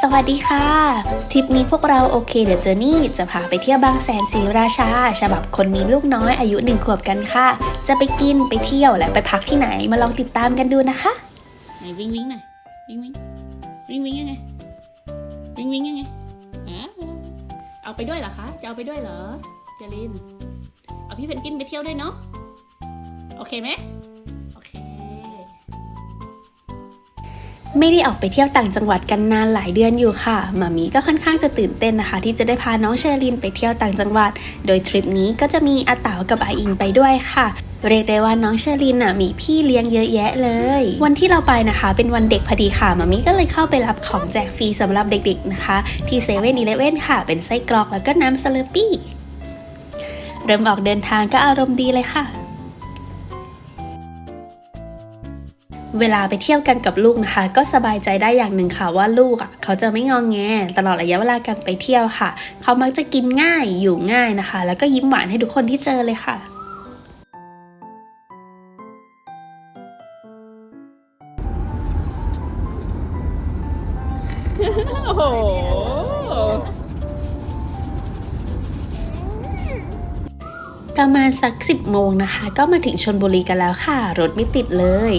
สวัสดีค่ะ ทริปนี้พวกเราโอเคเดอะเจอร์นี่จะพาไปเที่ยวบางแสนศรีราชา ฉบับคนมีลูกน้อยอายุหนึ่งขวบกันค่ะ จะไปกินไปเที่ยวและไปพักที่ไหนมาลองติดตามกันดูนะคะไหนวิ่งวิ่งหน่อยวิ่งวิ่งวิ่งวิ่งยังไงวิ่งวิ่งยังไงเอาไปด้วยเหรอคะ จะเอาไปด้วยเหรอเจลินเอาพี่เพนกินไปเที่ยวด้วยเนาะโอเคไหม ไม่ได้ออกไปเที่ยวต่างจังหวัดกันนานหลายเดือนอยู่ค่ะมามีก็ค่อนข้างจะตื่นเต้นนะคะ ที่จะได้พาน้องเชอรินไปเที่ยวต่างจังหวัด โดยทริปนี้ก็จะมีอาเต๋ากับอาอิงไปด้วยค่ะเรียกได้ว่าน้องเชอรินน่ะมีพี่เลี้ยงเยอะแยะเลย วันที่เราไปนะคะ เป็นวันเด็กพอดีค่ะมามีก็เลยเข้าไปรับของแจกฟรีสำหรับเด็กๆนะคะ ที่เซเว่นอีเลฟเว่นค่ะ เป็นไส้กรอกแล้วก็น้ำสเลอปี้ เริ่มออกเดินทางก็อารมณ์ดีเลยค่ะ เวลาไปเที่ยวกันกับลูกนะคะ ก็สบายใจได้อย่างหนึ่งค่ะว่าลูกอะเขาจะไม่งองแงตลอดระยะเวลาการไปเที่ยวค่ะ เขามักจะกินง่ายอยู่ง่ายนะคะ แล้วก็ยิ้มหวานให้ทุกคนที่เจอเลยค่ะโอ้โหประมาณสัก 10 โมงนะคะ ก็มาถึงชนบุรีกันแล้วค่ะ รถไม่ติดเลย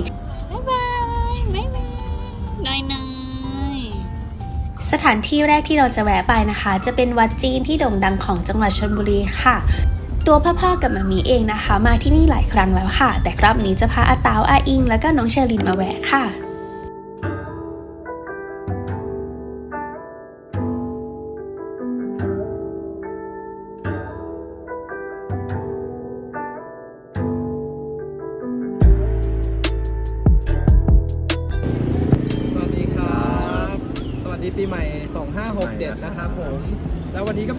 านที่แรกที่เราจะแวะไปนะคะ จะเป็นวัดจีนที่โด่งดังของจังหวัดชลบุรีค่ะ ตัวพ่อๆกับมามีเองนะคะ มาที่นี่หลายครั้งแล้วค่ะ แต่รอบนี้จะพาอาตาวอาอิง แล้วก็น้องเชอรินมาแวะค่ะ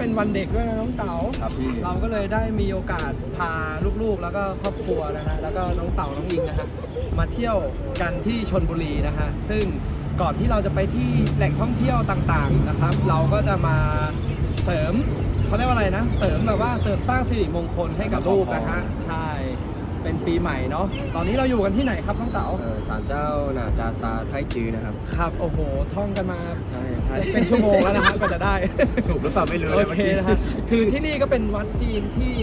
เป็นวันเด็กด้วยนะน้องเต๋าครับพี่ เราก็เลยได้มีโอกาสพาลูกๆ แล้วก็ครอบครัวนะฮะแล้วก็น้องเต๋าน้องอิงนะฮะมาเที่ยวกันที่ชนบุรีนะฮะซึ่งก่อนที่เราจะไปที่แหล่งท่องเที่ยวต่างๆนะครับ เราก็จะมาเสริมเขาเรียกว่าอะไรนะ เสริมแบบว่าเสริมสร้างสิริมงคลให้กับลูกนะฮะใช่ เป็นปีใหม่เนาะตอนนี้เราอยู่กันที่ไหนครับน้องเต๋าเออศาลเจ้าหนาจาซาไทจือนะครับ ครับโอ้โหท่องกันมาใช่ใช่เป็นชั่วโมงแล้วนะฮะก็จะได้ ถูกหรือเปล่าไม่รู้โอเลยเมื่อเคกี้นะฮะคือที่นี่ก็เป็นวัดจีนที่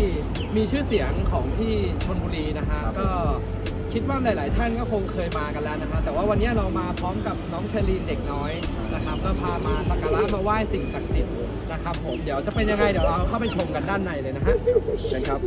มีชื่อเสียงของที่ชนบุรีนะฮะก็คิดว่าหลาย ๆ ท่านก็คงเคยมากันแล้วนะฮะแต่ว่าวันนี้เรามาพร้อมกับน้องเชลีนเด็กน้อยนะครับก็พามาสักการะมาไหว้สิ่งศักดิ์สิทธิ์นะครับผมเดี๋ยวจะเป็นยังไงเดี๋ยวเราเข้าไปชมกันด้านในเลยนะฮะเชิญครับ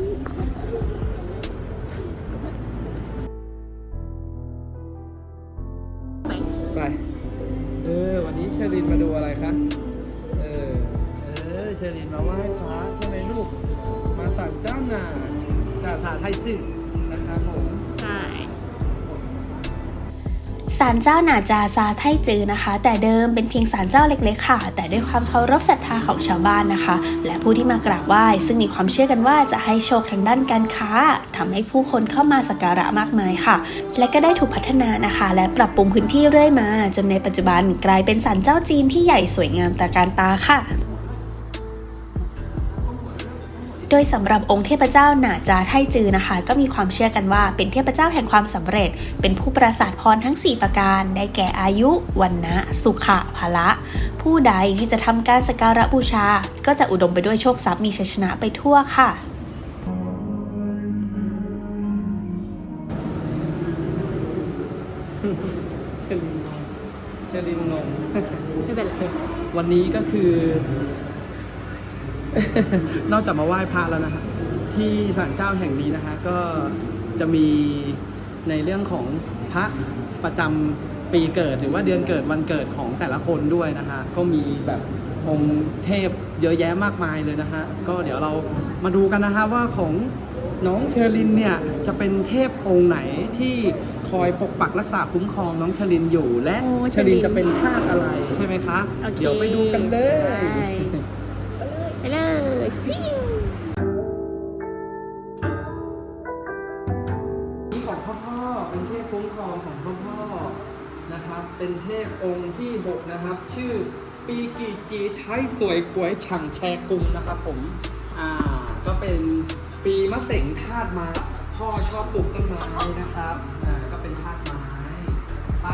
ศาลเจ้าหนาจาซาไทจือนะคะ แต่เดิมเป็นเพียงศาลเจ้าเล็กๆค่ะ แต่ด้วยความเคารพศรัทธาของชาวบ้านนะคะ และผู้ที่มากราบไหว้ซึ่งมีความเชื่อกันว่าจะให้โชคทางด้านการค้าทำให้ผู้คนเข้ามาสักการะมากมายค่ะ และก็ได้ถูกพัฒนานะคะ และปรับปรุงพื้นที่เรื่อยมา จนในปัจจุบันกลายเป็นศาลเจ้าจีนที่ใหญ่สวยงามตระการตาค่ะ โดยสำหรับองค์เทพเจ้าหนาจาไทจือนะคะ ก็มีความเชื่อกันว่าเป็นเทพเจ้าแห่งความสำเร็จ เป็นผู้ประสาทพรทั้ง 4 ประการ ได้แก่อายุวันนะสุขะพละ ผู้ใดที่จะทำการสักการะบูชา ก็จะอุดมไปด้วยโชคทรัพย์มีชัยชนะไปทั่วค่ะเชอรินงงเชอรินงงไม่เป็นไรวันนี้ก็คือ นอกจากมาไหว้พระแล้วนะฮะที่ศาลเจ้าแห่งนี้นะฮะก็จะมีในเรื่องของพระประจำปีเกิดหรือว่าเดือนเกิดวันเกิดของแต่ละคนด้วยนะฮะก็มีแบบองค์เทพเยอะแยะมากมายเลยนะฮะก็เดี๋ยวเรามาดูกันนะฮะว่าของน้องเชอรินเนี่ยจะเป็นเทพองค์ไหนที่คอยปกปักรักษาคุ้มครองน้องเชอรินอยู่และโอ้เชอรินจะเป็นธาตุอะไรใช่ไหมคะโอเคเดี๋ยวไปดูกันเลย ไปเลยฟิวนี่ของพ่อพ่อเป็นเทพคุ้มครองของพ่อพ่อนะครับ เป็นเทพองค์ที่ 6 นะครับ ชื่อปีกีจีไทยสวยกวยฉ่ำแชกุงนะครับผม อ่า ก็เป็นปีมะเสงธาตุไม้พ่อชอบปลูกต้นไม้นะครับ อ่า ก็เป็นธาตุไม้ ไป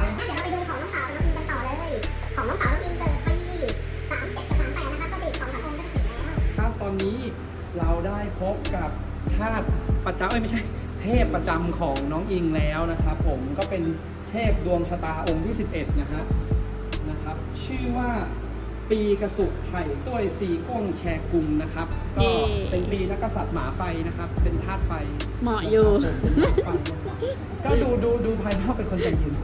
เราได้พบกับธาตุประจำเอ้ยไม่ใช่ เทพประจำของน้องอิงแล้วนะครับผมก็เป็นเทพดวงชะตาองค์ที่ 11 นะฮะนะครับชื่อว่าปีกระสุกไถ่ส้วยซีก้งแชกุมนะครับ ก็เย่เป็นปีนักกษัตริย์หมาไฟนะครับ เป็นธาตุไฟเหมาะอยู่นะครับผมก็ดูดูดูภายนอกเป็นคนใจเย็น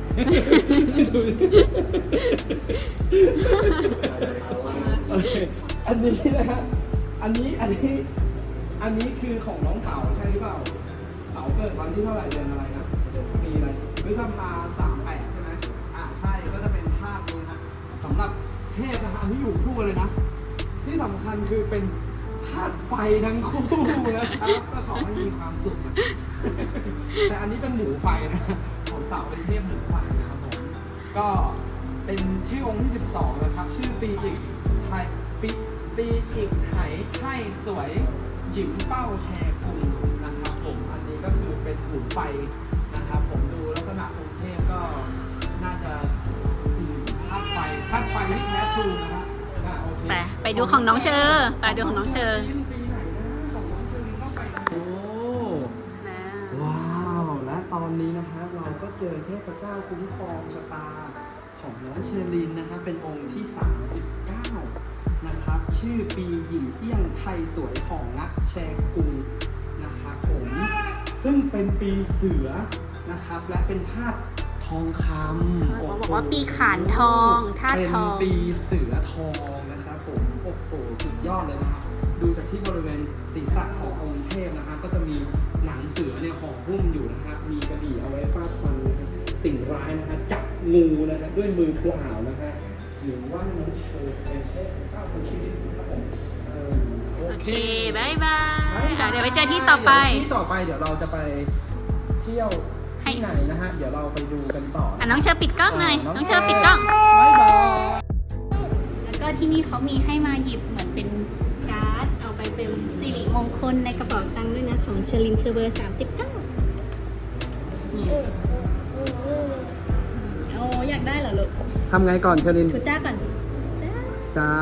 โอเคอันนี้นะฮะ อันนี้อันนี้อันนี้คือของน้องเต๋าใช่หรือเปล่าเต๋าเกิดวันที่เท่าไหร่เดือนอะไรนะปีอะไรพฤษภาสามแปดใช่ไหมอ่าใช่ก็จะเป็นธาตุนี้นะสำหรับเทพนะฮะอันนี้อยู่คู่เลยนะ ที่สำคัญคือเป็นธาตุไฟทั้งคู่นะครับก็ขอให้มีความสุขนะแต่อันนี้เป็นหมูไฟนะของเต่าเป็นเทพหมูไฟนะครับผมก็เป็นชื่อองค์ที่ 12 นะครับ ชื่อปีอีกไทยปี ปีอีกไหไท่สวยหญิงเป้าแชร์กุลนะครับผมอันนี้ก็คือเป็นหมูไฟนะครับผมดูลักษณะองค์เทพก็น่าจะอืมธาตุไฟธาตุไฟที่แท้ทรูนะครับอะโอเคไปไปดูของน้องเชอร์ไปดูของน้องเชอร์ปีไหนนะของน้องเชอร์ลินต้องไปโอ้ว้าว และตอนนี้นะครับเราก็เจอเทพเจ้าคุ้มครองชะตาของน้องเชอรินนะครับเป็นองค์ที่ 39 นะครับ ชื่อปีหยิมเอี้ยงไทยสวยของนักแชร์กุงนะครับผมซึ่งเป็นปีเสือนะครับ และเป็นธาตุทองคำเขาโโหบอกว่าปีขานทองธาตุทองเป็นปีเสือทองนะครับผมโอ้โหสุดยอดเลยนะครับดูจากที่บริเวณศีรษะขององค์เทพนะฮะก็จะมีหนังเสือเนี่ยห่อหุ้มอยู่นะฮะมีกระบี่เอาไว้ฟาดฟันนะฮะสิ่งร้ายนะฮะจับงูนะฮะด้วยมือเปล่านะฮะห รือว่าน้องเชอร์เป็นเทพเจ้าของชีวิตนะครับผมเออโอโอเคเคบายบายอะเดี๋ยวไปเจอที่ต่อไป เดี๋ยวที่ต่อไปเดี๋ยวเราจะไปเที่ยวที่ไหนนะฮะ เดี๋ยวเราไปดูกันต่ออะนะน้องเชอร์ปิดกล้องหน่อยน้องเชอร์ปิดกล้อง บ๊ายบาย แล้วก็ที่นี่เขามีให้มาหยิบเหมือนเป็นการ์ด เอาไปเป็นสิริมงคลในกระเป๋าตังค์ด้วยนะ ของเชอรินคือเบอร์สามสิบเก้าโอ้อยา กได้เหรอลูกทำไงก่อนเชอรินทุจ้าก่อนจ้าจ้า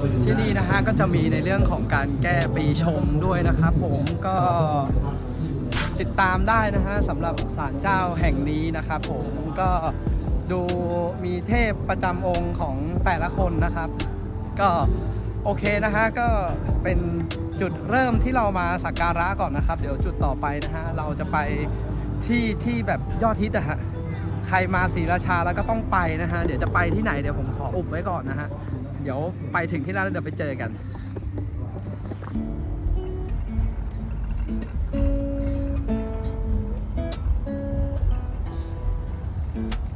ไปที่นี่นะฮะก็จะมีในเรื่องของการแก้ปีชงด้วยนะครับ ผมก็ติดตามได้นะฮะสำหรับศาลเจ้าแห่งนี้นะครับ ผมก็ดูมีเทพประจำองค์ของแต่ละคนนะครับ ก็โอเคนะฮะก็เป็นจุดเริ่มที่เรามาสักการะก่อนนะครับ เดี๋ยวจุดต่อไปนะฮะเราจะไป ที่ที่แบบยอดฮิตอะฮะใครมาศรีราชาแล้วก็ต้องไปนะฮะ เดี๋ยวจะไปที่ไหนเดี๋ยวผมขออุบไว้ก่อนนะฮะ เดี๋ยวไปถึงที่นั่นแล้วเดี๋ยวไปเจอกัน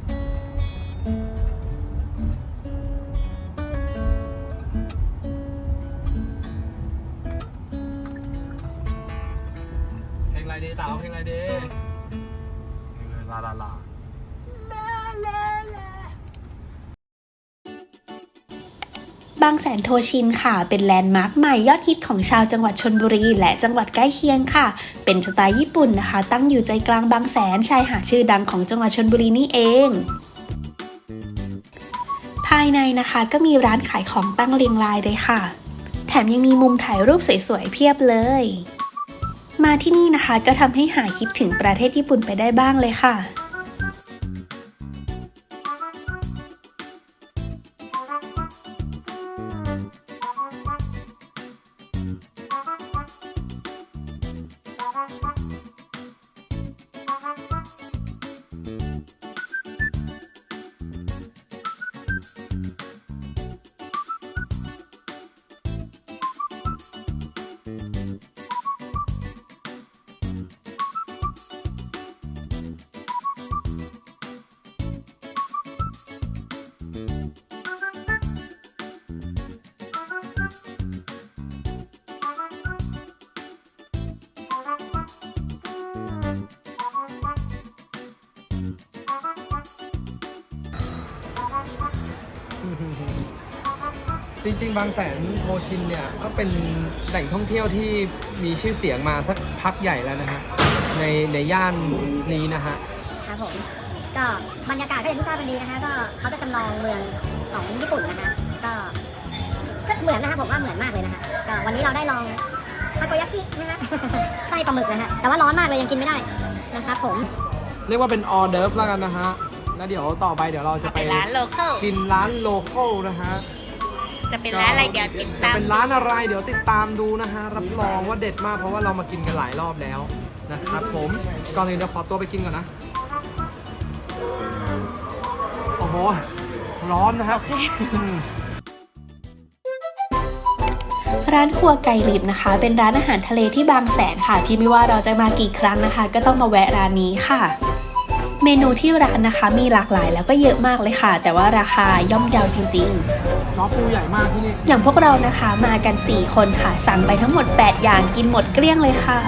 เพ บางแสนโทชินค่ะ เป็นแลนด์มาร์คใหม่ยอดฮิตของชาวจังหวัดชนบุรี และจังหวัดใกล้เคียงค่ะ เป็นสไตล์ญี่ปุ่นนะคะ ตั้งอยู่ใจกลางบางแสนชายหาดชื่อดังของจังหวัดชนบุรีนี่เองภายในนะคะก็มีร้านขายของตั้งเรียงรายเลยค่ะ แถมยังมีมุมถ่ายรูปสวยๆเพียบเลย มาที่นี่นะคะก็ทำให้หายคิดถึงประเทศญี่ปุ่นไปได้บ้างเลยค่ะ จริง ๆ บางแสนโฮชินเนี่ยก็เป็นแหล่งท่องเที่ยวที่มีชื่อเสียงมาสักพักใหญ่แล้วนะฮะในในย่านนี้นะฮะครับผมก็บรรยากาศก็อย่างที่ทราบกันดีนะฮะก็เขาจะจำลองเมืองของญี่ปุ่นนะฮะก็ก็เหมือนนะครับผมว่าเหมือนมากเลยนะฮะก็วันนี้เราได้ลองทาโกยากินะฮะไส้ปลาหมึกนะฮะแต่ว่าร้อนมากเลยยังกินไม่ได้นะครับผม เรียกว่าเป็นออเดิร์ฟแล้วกันนะฮะแล้วเดี๋ยวต่อไปเดี๋ยวเราจะไปไปร้านโลเคอลกินร้านโลคอลนะฮะ จะเป็นร้านอะไรเดี๋ยวติดจะตามเป็นร้านอะไรเดี๋ยวติดตามดูนะฮะรับรองว่าเด็ดมากเพราะว่าเรามากินกันหลายรอบแล้วนะครับผมก่อนอื่นเดี๋ยวขอตัวไปกินก่อนนะโอ้โหร้อนนะครับอืมร้านครัวไก่หลิบนะคะ เป็นร้านอาหารทะเลที่บางแสนค่ะ ที่ไม่ว่าเราจะมากี่ครั้งนะคะ ก็ต้องมาแวะร้านนี้ค่ะ เมนูที่ร้านนะคะมีหลากหลายแล้วก็เยอะมากเลยค่ะ แต่ว่าราคาย่อมเยาจริง ๆ น้องปูใหญ่มากที่นี่ อย่างพวกเรานะคะมากัน 4 คนค่ะ สั่งไปทั้งหมด 8 อย่างกินหมดเกลี้ยงเลยค่ะ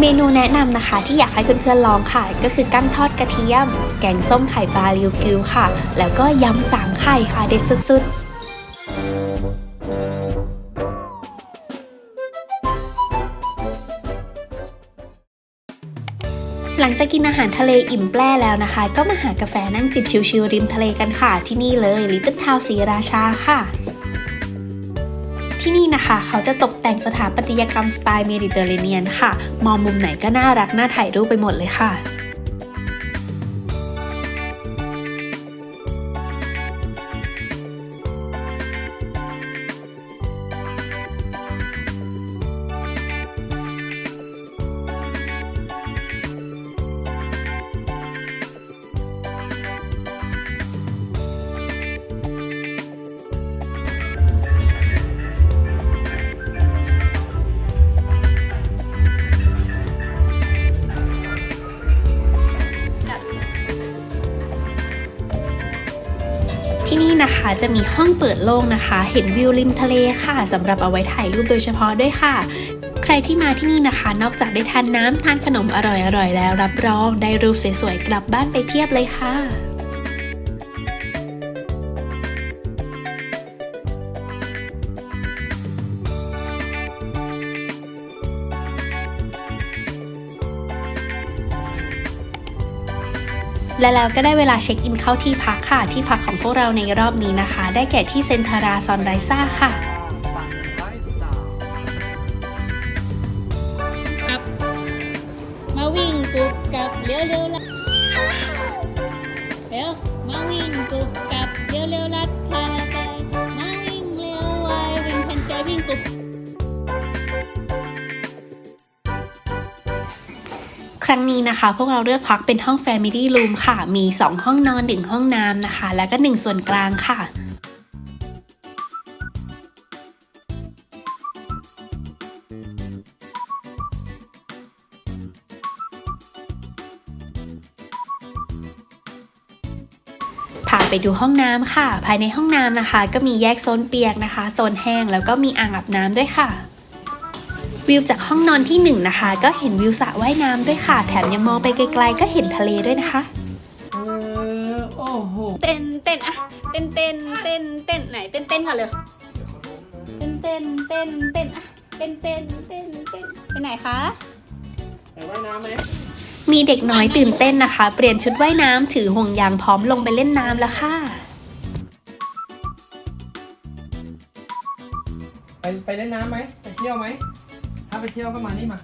เมนูแนะนำนะคะ ที่อยากให้เพื่อนๆลองค่ะ ก็คือกั้งทอดกระเทียม แกงส้มไข่ปลาริวกิวค่ะ แล้วก็ยำสามไข่ค่ะเด็ดสุดๆ จากกินอาหารทะเลอิ่มแปร่แล้วนะคะ ก็มาหากาแฟนั่งจิบชิวๆริมทะเลกันค่ะ ที่นี่เลยลิตเติ้ลทาวสีราชาค่ะที่นี่นะคะ เขาจะตกแต่งสถาปัตยกรรมสไตล์เมดิเตอร์เรเนียนค่ะ มองมุมไหนก็น่ารักน่าถ่ายรูปไปหมดเลยค่ะ จะมีห้องเปิดโล่งนะคะ เห็นวิวริมทะเลค่ะสำหรับเอาไว้ถ่ายรูปโดยเฉพาะด้วยค่ะ ใครที่มาที่นี่นะคะ นอกจากได้ทานน้ำทานขนมอร่อยๆแล้วรับรอง ได้รูปสวยๆกลับบ้านไปเพียบเลยค่ะ และแล้วก็ได้เวลาเช็คอินเข้าที่พักค่ะ ที่พักของพวกเราในรอบนี้นะคะ ได้แก่ที่เซนทาราซอนไรซ่าค่ะ นะคะ พวกเราเลือกพักเป็นห้อง Family Room ค่ะ มี 2 ห้องนอนหนึ่งห้องน้ำนะคะ แล้วก็ 1 ส่วนกลางค่ะพาไปดูห้องน้ำค่ะ ภายในห้องน้ำนะคะ ก็มีแยกโซนเปียกนะคะ โซนแห้งแล้วก็มีอ่างอาบน้ำด้วยค่ะ วิวจากห้องนอนที่หนึ่งนะคะ ก็เห็นวิวสระว่ายน้ำด้วยค่ะ แถมยังมองไปไกลๆ ก็เห็นทะเลด้วยนะคะ เออโอ้โหเต้นเต้นอะเต้นเต้นเต้นเต้นไหนเต้นเต้นก่อนเลยเต้นเต้นเต้นเต้นอะเต้นเต้นเต้นเต้นไปไหนคะไปว่ายน้ำไหมมีเด็กน้อยตื่นเต้นนะคะ เปลี่ยนชุดว่ายน้ำถือห่วงยางพร้อมลงไปเล่นน้ำแล้วค่ะ ไปไปเล่นน้ำไหมไปเที่ยวไหม ถ้าไปเที่ยวก็มานี่มา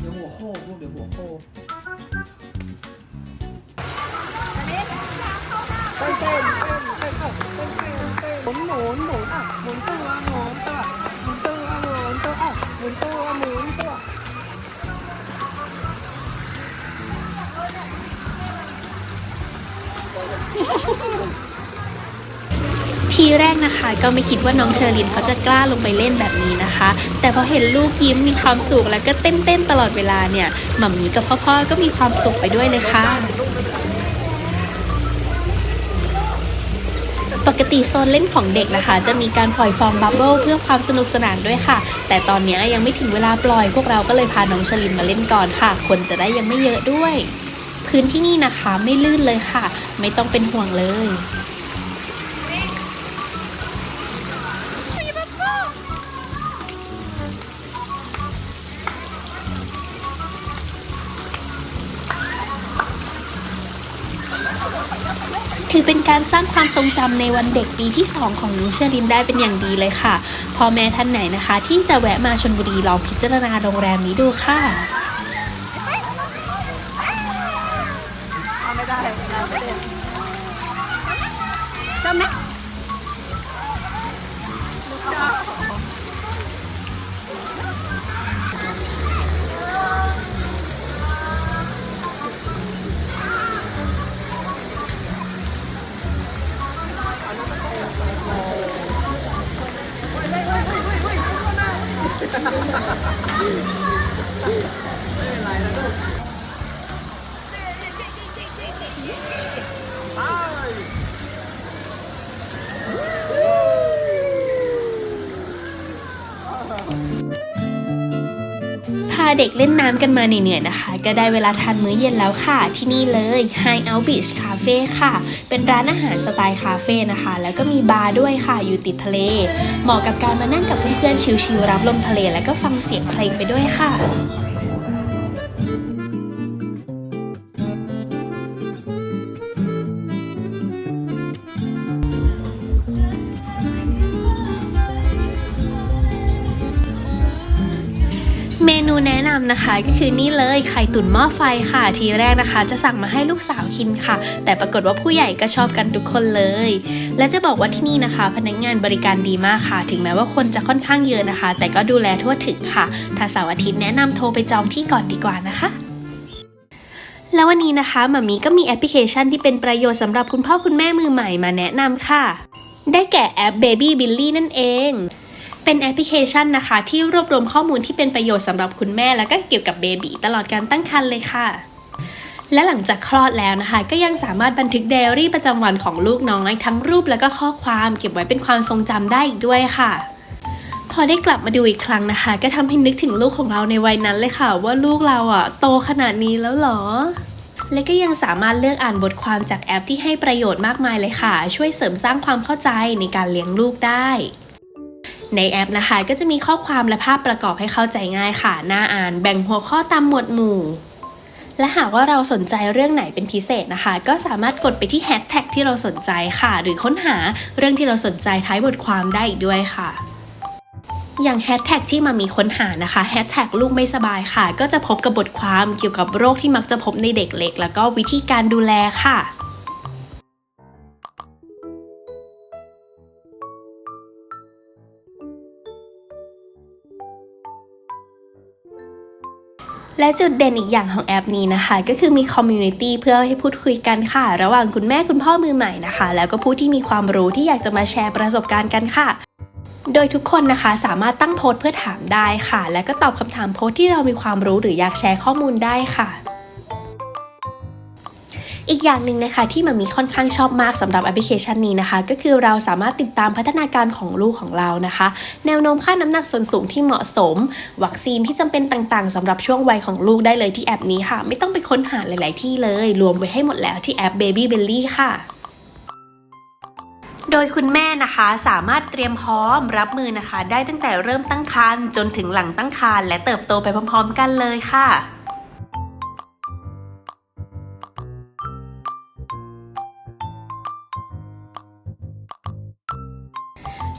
เดี๋ยวหัวโค้งลูกเดี๋ยวหัวโค้งเต้นเต้นเต้นเต้นเต้นเต้นเต้นหมุนหมุนหมุนอะหมุนตัวหมุนตัวหมุนตัวหมุนตัวอะหมุนตัวหมุนตัว ทีแรกนะคะ ก็ไม่คิดว่าน้องเชอรินเขาจะกล้าลงไปเล่นแบบนี้นะคะ แต่พอเห็นลูกยิ้มมีความสุขแล้วก็เต้นๆตลอดเวลาเนี่ยหมัมมี่กับพ่อๆก็มีความสุขไปด้วยเลยค่ะปกติโซนเล่นของเด็กนะคะ จะมีการปล่อยฟองบับเบิลเพื่อความสนุกสนานด้วยค่ะ แต่ตอนนี้ยังไม่ถึงเวลาปล่อยพวกเราก็เลยพาน้องเชลินมาเล่นก่อนค่ะ คนจะได้ยังไม่เยอะด้วย พื้นที่นี่นะคะไม่ลื่นเลยค่ะ ไม่ต้องเป็นห่วงเลย อเป็นการสร้างความทรงจำในวันเด็กปีที่ 2 ของน้องเชอรินได้เป็นอย่างดีเลยค่ะพ่อแม่ท่านไหนนะคะ ที่จะแวะมาชนบุรีลองพิจารณาโรงแรมนี้ดูค่ะพา เด็กเล่นน้ำกันมาเหนื่อยๆนะคะ ก็ได้เวลาทานมื้อเย็นแล้วค่ะ ที่นี่เลย High Out Beach Cafe ค่ะ เป็นร้านอาหารสไตล์คาเฟ่นะคะ แล้วก็มีบาร์ด้วยค่ะ อยู่ติดทะเล เหมาะกับการมานั่งกับเพื่อนๆชิลๆรับลมทะเล แล้วก็ฟังเสียงเพลงไปด้วยค่ะ นะคะ ก็คือนี่เลยไข่ตุ๋นหม้อไฟค่ะ ทีแรกนะคะ จะสั่งมาให้ลูกสาวกินค่ะ แต่ปรากฏว่าผู้ใหญ่ก็ชอบกันทุกคนเลย และจะบอกว่าที่นี่นะคะ พนักงานบริการดีมากค่ะ ถึงแม้ว่าคนจะค่อนข้างเยอะนะคะ แต่ก็ดูแลทั่วถึงค่ะ ถ้าเสาร์อาทิตย์แนะนำโทรไปจองที่ก่อนดีกว่านะคะแล้ววันนี้นะคะหมามีก็มีแอปพลิเคชันที่เป็นประโยชน์สำหรับคุณพ่อคุณแม่มือใหม่มาแนะนำค่ะ ได้แก่แอป Baby Billy นั่นเอง เป็นแอปพลิเคชันนะคะ ที่รวบรวมข้อมูลที่เป็นประโยชน์สำหรับคุณแม่แล้วก็เกี่ยวกับเบบีตลอดการตั้งครรภ์เลยค่ะ และหลังจากคลอดแล้วนะคะ ก็ยังสามารถบันทึกไดอารี่ประจำวันของลูกน้อย ทั้งรูปแล้วก็ข้อความเก็บไว้เป็นความทรงจำได้อีกด้วยค่ะพอได้กลับมาดูอีกครั้งนะคะ ก็ทำให้นึกถึงลูกของเราในวัยนั้นเลยค่ะ ว่าลูกเราอะโตขนาดนี้แล้วหรอ และก็ยังสามารถเลือกอ่านบทความจากแอปที่ให้ประโยชน์มากมายเลยค่ะ ช่วยเสริมสร้างความเข้าใจในการเลี้ยงลูกได้ ในแอปนะคะ ก็จะมีข้อความและภาพประกอบให้เข้าใจง่ายค่ะน่าอ่านแบ่งหัวข้อตามหมวดหมู่ และหากว่าเราสนใจเรื่องไหนเป็นพิเศษนะคะ ก็สามารถกดไปที่แฮชแท็กที่เราสนใจค่ะ หรือค้นหาเรื่องที่เราสนใจท้ายบทความได้อีกด้วยค่ะอย่างแฮชแท็กที่มามีค้นหานะคะแฮชแท็กลูกไม่สบายค่ะ ก็จะพบกับบทความเกี่ยวกับโรคที่มักจะพบในเด็กเล็ก แล้วก็วิธีการดูแลค่ะ และจุดเด่นอีกอย่างของแอปนี้นะคะ ก็คือมีคอมมูนิตี้เพื่อให้พูดคุยกันค่ะ ระหว่างคุณแม่คุณพ่อมือใหม่นะคะ แล้วก็ผู้ที่มีความรู้ที่อยากจะมาแชร์ประสบการณ์กันค่ะโดยทุกคนนะคะสามารถตั้งโพสต์เพื่อถามได้ค่ะ และก็ตอบคำถามโพสต์ที่เรามีความรู้หรืออยากแชร์ข้อมูลได้ค่ะ กอย่างหนึ่งนะคะที่มันมีค่อนข้างชอบมากสำหรับแอปพลิเคชันนี้นะคะ ก็คือเราสามารถติดตามพัฒนาการของลูกของเรานะคะ แนวโน้มค่าน้ำหนักส่วนสูงที่เหมาะสม วัคซีนที่จำเป็นต่างๆสำหรับช่วงวัยของลูกได้เลยที่แอปนี้ค่ะ ไม่ต้องไปค้นหาหลาย ๆ ที่เลย รวมไว้ให้หมดแล้วที่แอป Baby Belly ค่ะโดยคุณแม่นะคะสามารถเตรียมพร้อมรับมือนะคะ ได้ตั้งแต่เริ่มตั้งครรภ์จนถึงหลังตั้งครรภ์และเติบโตไปพร้อม ๆ กันเลยค่ะ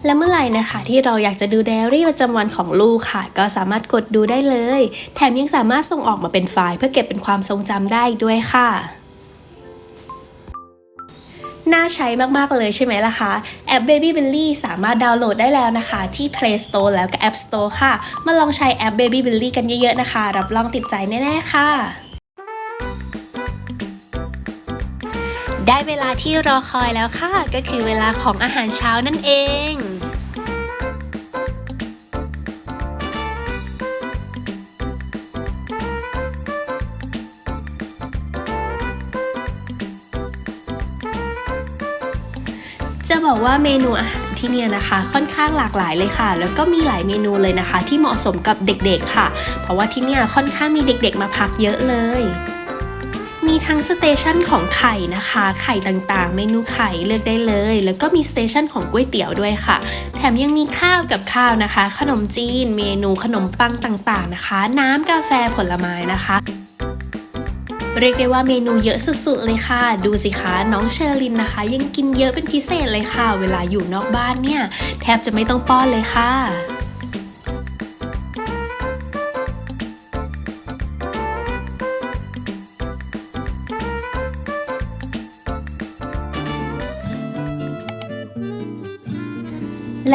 และเมื่อไหร่นะคะที่เราอยากจะดูไดอารี่ประจำวันของลูกค่ะ ก็สามารถกดดูได้เลย แถมยังสามารถส่งออกมาเป็นไฟล์ เพื่อเก็บเป็นความทรงจำได้อีกด้วยค่ะน่าใช้มาก ๆ เลยใช่ไหมล่ะคะแอป Baby Billy สามารถดาวน์โหลดได้แล้วนะคะ ที่ Play Store แล้วก็ App Store ค่ะ มาลองใช้แอป Baby Billy กันเยอะ ๆ นะคะ รับรองติดใจแน่ ๆ ค่ะ ได้เวลาที่รอคอยแล้วค่ะ ก็คือเวลาของอาหารเช้านั่นเอง บอกว่าเมนูอาหารที่เนี่ยนะคะ ค่อนข้างหลากหลายเลยค่ะ แล้วก็มีหลายเมนูเลยนะคะ ที่เหมาะสมกับเด็กๆค่ะ เพราะว่าที่เนี่ยค่อนข้างมีเด็กๆมาพักเยอะเลยมีทั้งสเตชันของไข่นะคะ ไข่ต่างๆ เมนูไข่เลือกได้เลย แล้วก็มีสเตชันของก๋วยเตี๋ยวด้วยค่ะ แถมยังมีข้าวกับข้าวนะคะ ขนมจีน เมนูขนมปังต่างๆนะคะ น้ำกาแฟผลไม้นะคะ เรียกได้ว่าเมนูเยอะสุดๆเลยค่ะ ดูสิคะน้องเชอรินนะคะ ยังกินเยอะเป็นพิเศษเลยค่ะ เวลาอยู่นอกบ้านเนี่ย แทบจะไม่ต้องป้อนเลยค่ะ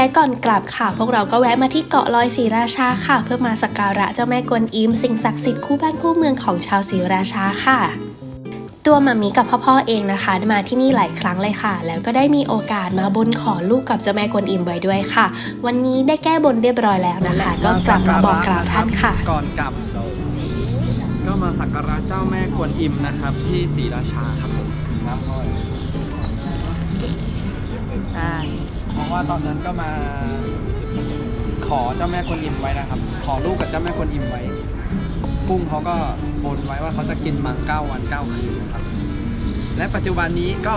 และก่อนกลับค่ะ พวกเราก็แวะมาที่เกาะลอยศรีราชาค่ะ เพื่อมาสักการะเจ้าแม่กวนอิมสิ่งศักดิ์สิทธิ์คู่บ้านคู่เมืองของชาวศรีราชาค่ะ ตัวมามีกับพ่อพ่อเองนะคะ มาที่นี่หลายครั้งเลยค่ะ แล้วก็ได้มีโอกาสมาบนขอลูกกับเจ้าแม่กวนอิมไว้ด้วยค่ะ วันนี้ได้แก้บนเรียบร้อยแล้วนะคะ ก็กลับมาบอกกล่าวท่านค่ะ ก่อนกลับ ก็มาสักการะเจ้าแม่กวนอิมนะครับ ที่ศรีราชาครับผมน้ำห้อย เพราะว่าตอนนั้นก็มาขอเจ้าแม่กวนอิมไว้นะครับ ขอลูกกับเจ้าแม่กวนอิมไว้ กุ้งเขาก็บนไว้ว่าเขาจะกินมังเก้าวันเก้าคืนนะครับ และปัจจุบันนี้ก็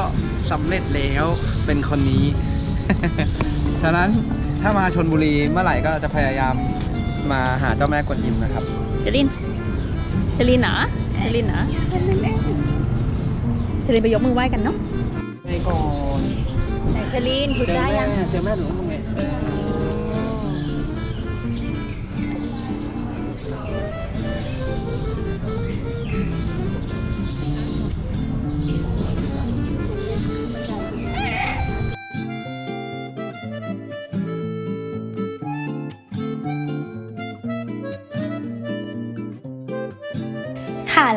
สำเร็จแล้วเป็นคนนี้ ฉะนั้นถ้ามาชนบุรีเมื่อไหร่ก็จะพยายามมาหาเจ้าแม่กวนอิมนะครับ เจลิน เจลินเหรอ เจลินเหรอ เจลินไปยกมือไหว้กันเนาะไงก่อน ไหนเจลินถูกเจอได้แม่ยัง เจอแม่หรือลุงไงค่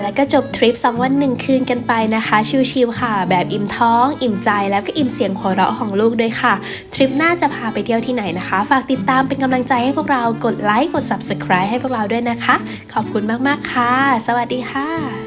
แล้วก็จบทริป2วันหนึ่งคืนกันไปนะคะ ชิวๆค่ะ แบบอิ่มท้อง อิ่มใจแล้วก็อิ่มเสียงหัวเราะของลูกด้วยค่ะ ทริปหน้าจะพาไปเที่ยวที่ไหนนะคะ ฝากติดตามเป็นกำลังใจให้พวกเรากดไลค์กด subscribe ให้พวกเราด้วยนะคะ ขอบคุณมากๆค่ะ สวัสดีค่ะ